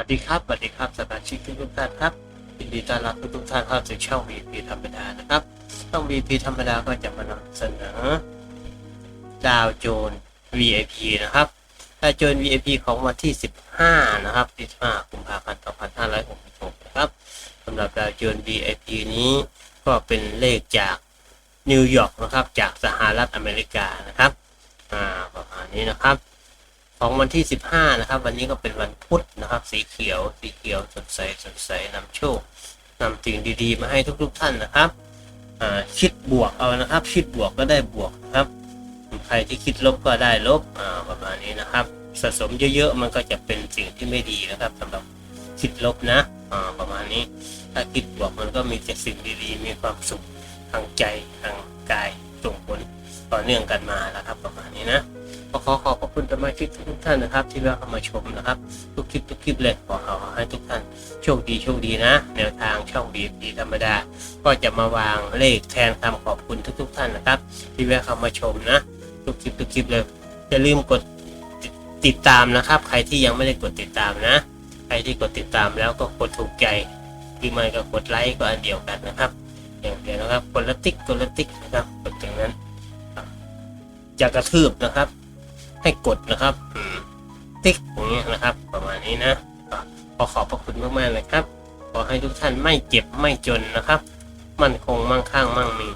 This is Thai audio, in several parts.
วัสดีครับสวัสดีครับสมาชิกทุกท่านครับยินดีต้อนรับทุกท่านเข้าสู่ช่อง VP ธรรมดานะครับช่อง VP ธรรมดาก็จะมานำเสนอดาวโจน VIP นะครับดาวโจน VIP ของวันที่ 15 นะครับ15กุมภาพันธ์2566นะครับสำหรับดาวโจน VIP นี้ก็เป็นเลขจากนิวยอร์กนะครับจากสหรัฐอเมริกานะครับอ่าประมาณนี้นะครับ ของวันที่ 15 นะครับ วันนี้ก็เป็นวันพุธนะครับ สีเขียว สีเขียวสดใสสดใสนำโชคนำสิ่งดีๆ มาให้ทุกๆท่านนะครับคิดบวกเอานะครับ คิดบวกก็ได้บวกนะครับ ใครที่คิดลบก็ได้ลบประมาณนี้นะครับ สะสมเยอะๆ มันก็จะเป็นสิ่งที่ไม่ดีนะครับสำหรับคิดลบนะประมาณนี้ ถ้าคิดบวกมันก็มีแต่สิ่งดีๆ มีความสุขทางใจทางกายส่งผลต่อเนื่องกันมาแล้วครับประมาณนี้นะ ก็ขอขอบพระคุณสมาชิกทุกท่านนะครับ ที่แวะเข้ามาชมนะครับ ทุกคลิปทุกคลิปเลยขอขอให้ทุกท่านโชคดีโชคดีนะ แนวทางช่องบีดีธรรมดา ก็จะมาวางเลขแทนคำขอบคุณทุก ๆ ท่านนะครับ ที่แวะเข้ามาชมนะ ทุกคลิปทุกคลิปเลยอย่าลืมกดติดตามนะครับ ใครที่ยังไม่ได้กดติดตามนะ ใครที่กดติดตามแล้วก็กดถูกใจหรือไม่ก็กดไลค์ก็อันเดียวกันนะครับ อย่างเดียวนะครับกดละติ๊กกดละติ๊กนะครับกดอย่างนั้นจะกระทืบนะครับ ให้กดนะครับติ๊กอย่างนี้ยนะครับ ประมาณนี้นะขอขอบพระคุณมากๆเลยครับ ขอให้ทุกท่านไม่เจ็บไม่จนนะครับ มั่นคงมั่งคั่งมั่งมี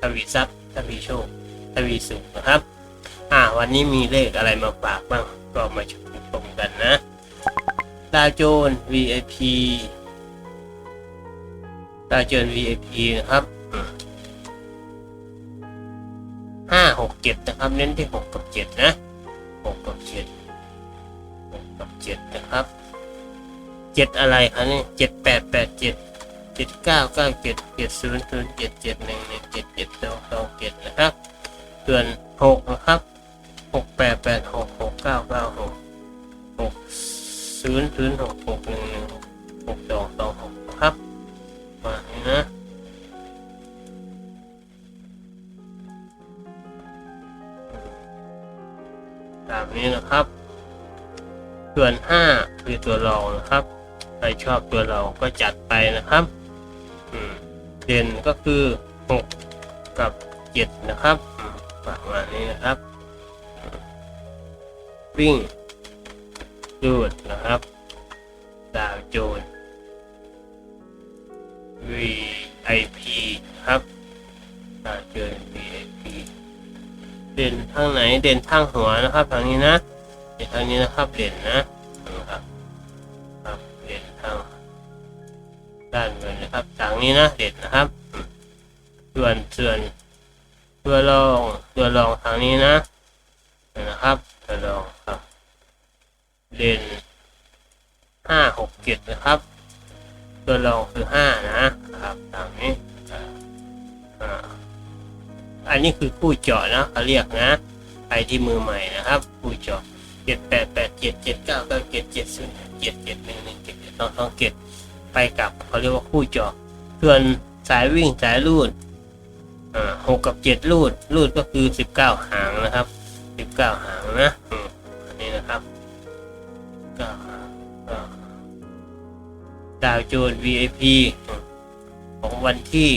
ทวีทรัพย์ทวีโชคทวีสุขนะครับ อ่า วันนี้มีเลขอะไรมาฝากบ้างก็มาชมชมกันนะดาวโจน VIP ดาวโจน VIP นะครับห้าหกเจ็ดนะครับ เน้นที่หกกับเจ็ดนะ หกกับเจ็ดหกกับเจ็ดนะครับเจ็ดอะไรครับนี่เจ็ดแปดแปดเจ็ดเจ็ดเก้าเก้าเจ็ดเจ็ดศูนย์ศูนย์เจ็ดเจ็ดหนึ่งหนึ่งเจ็ดเจ็ดสองสองเจ็ดนะครับ ส่วนหกนะครับ ตามนี้นะครับ ส่วนห้าคือตัวรองนะครับ ใครชอบตัวรองก็จัดไปนะครับเด่นก็คือหกกับเจ็ดนะครับประมาณนี้นะครับ วิ่งดูดนะครับ ดาวโจน VIP ครับดาวโจน เด่นทางไหนเด่นทางหัวนะครับทางนี้นะเด่นทางนี้นะครับเด่นนะนะครับครับเด่นทางด้านเงินนะครับทางนี้นะเด่นนะครับ ส่วนส่วนตัวรองตัวรองทางนี้นะนะครับตัวรองครับ เด่นห้าหกเจ็ดนะครับ ตัวรองคือห้านะครับทางนี้ อันนี้คือคู่เจาะนะเขาเรียกนะใครที่มือใหม่นะครับ คู่เจาะเจ็ดแปดแปดเจ็ดเจ็ดเก้าเก้าเจ็ดเจ็ดศูนย์เจ็ดเจ็ดหนึ่งหนึ่งเจ็ดเจ็ดสองสองเจ็ดไปกลับเขาเรียกว่าคู่เจาะส่วนสายวิ่งสายลูดหกกับเจ็ดลูดลูดก็คือสิบเก้าหางนะครับสิบเก้าหางนะอันนี้นะครับก็ดาวโจน VIP ของวันที่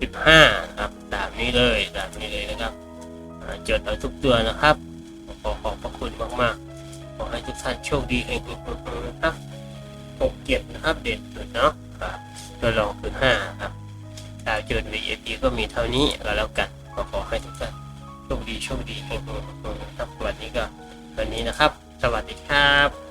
สิบห้าครับ ตามนี้เลยตามนี้เลยนะครับอ่าจดเอาทุกตัวนะครับ ขอขอบพระคุณมากๆ ขอให้ทุกท่านโชคดีเองนะครับหกเจ็ดนะครับเด่นสุดเนาะครับตัวรองคือห้าครับดาวจด VIP ก็มีเท่านี้ก็แล้วกันขอขอให้ทุกท่านโชคดีโชคดีเองนะครับวันนี้ก็วันนี้นะครับ สวัสดีครับ